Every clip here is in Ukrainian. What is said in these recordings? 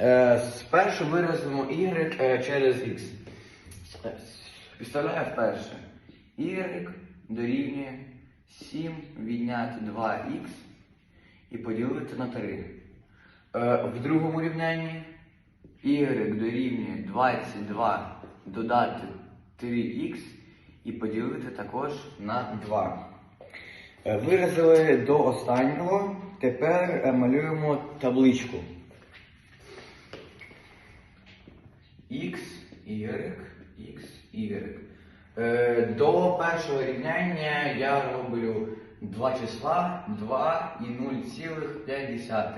Е, Спершу виразимо y е, через x. Підставляю вперше. y дорівнює 7 відняти 2х і поділити на 3. Е, В другому рівнянні y дорівнює 22 додати 3х і поділити також на 2. Е, Виразили до останнього. Тепер малюємо табличку. X, Y, X, Y. Е, До першого рівняння я роблю два числа 2 і 0,5.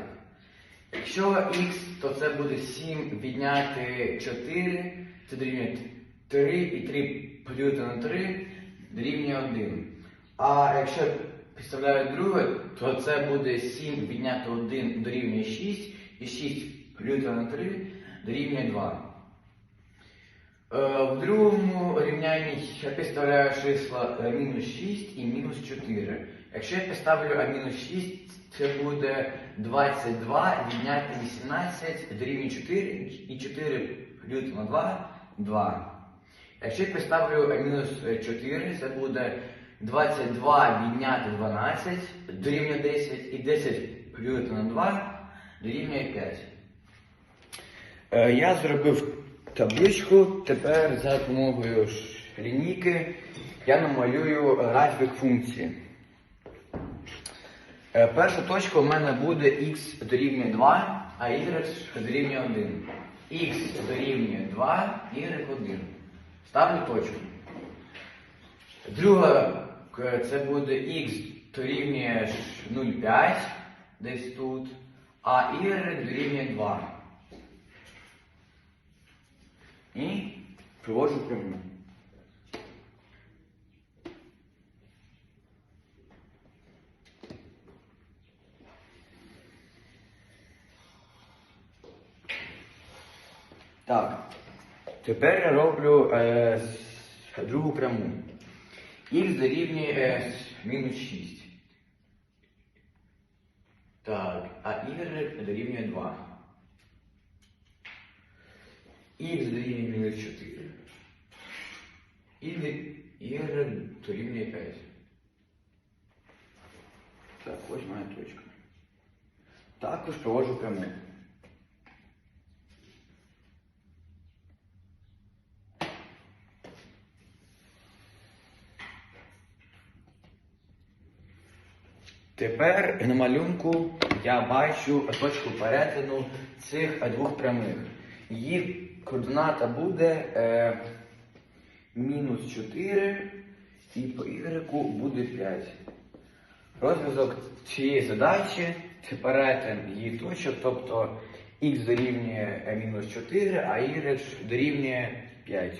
Якщо x, то це буде 7 відняти 4, це дорівнює 3 і 3 поділити на 3 дорівнює 1. А якщо підставляю друге, то це буде 7 відняти 1 дорівнює 6 і 6 поділити на 3 дорівнює 2. Е, В другому рівнянні я підставляю числа е, мінус 6 і мінус 4. Якщо я підставлю а мінус 6, це буде 22 відняти 18 дорівнює 4 і 4 поділити на 2 2. Якщо я підставлю а мінус 4, це буде 22 відняти 12 дорівнює 10 і 10 поділити на 2 дорівнює 5. Е, Я зробив табличку. Тепер за допомогою лінійки я намалюю графік функції. Е, Перша точка у мене буде x дорівнює 2, а y дорівнює 1. x дорівнює 2, y 1. Ставлю точку. Друга це буде x дорівнює 0,5 десь тут, а y дорівнює 2. І привожу пряму. Так. Тепер я роблю е, другу пряму. Х дорівнює е, мінус 6. Так, а y дорівнює 2. Х дорівнює мінус 4. І y дорівнює 5. Так, ось моя точка. Також проводжу пряму. Тепер на малюнку я бачу точку перетину цих двох прямих. Її координата буде е, мінус 4 і по y буде 5. Розв'язок цієї задачі це перетин її точок, тобто х дорівнює е, мінус 4, а y дорівнює 5.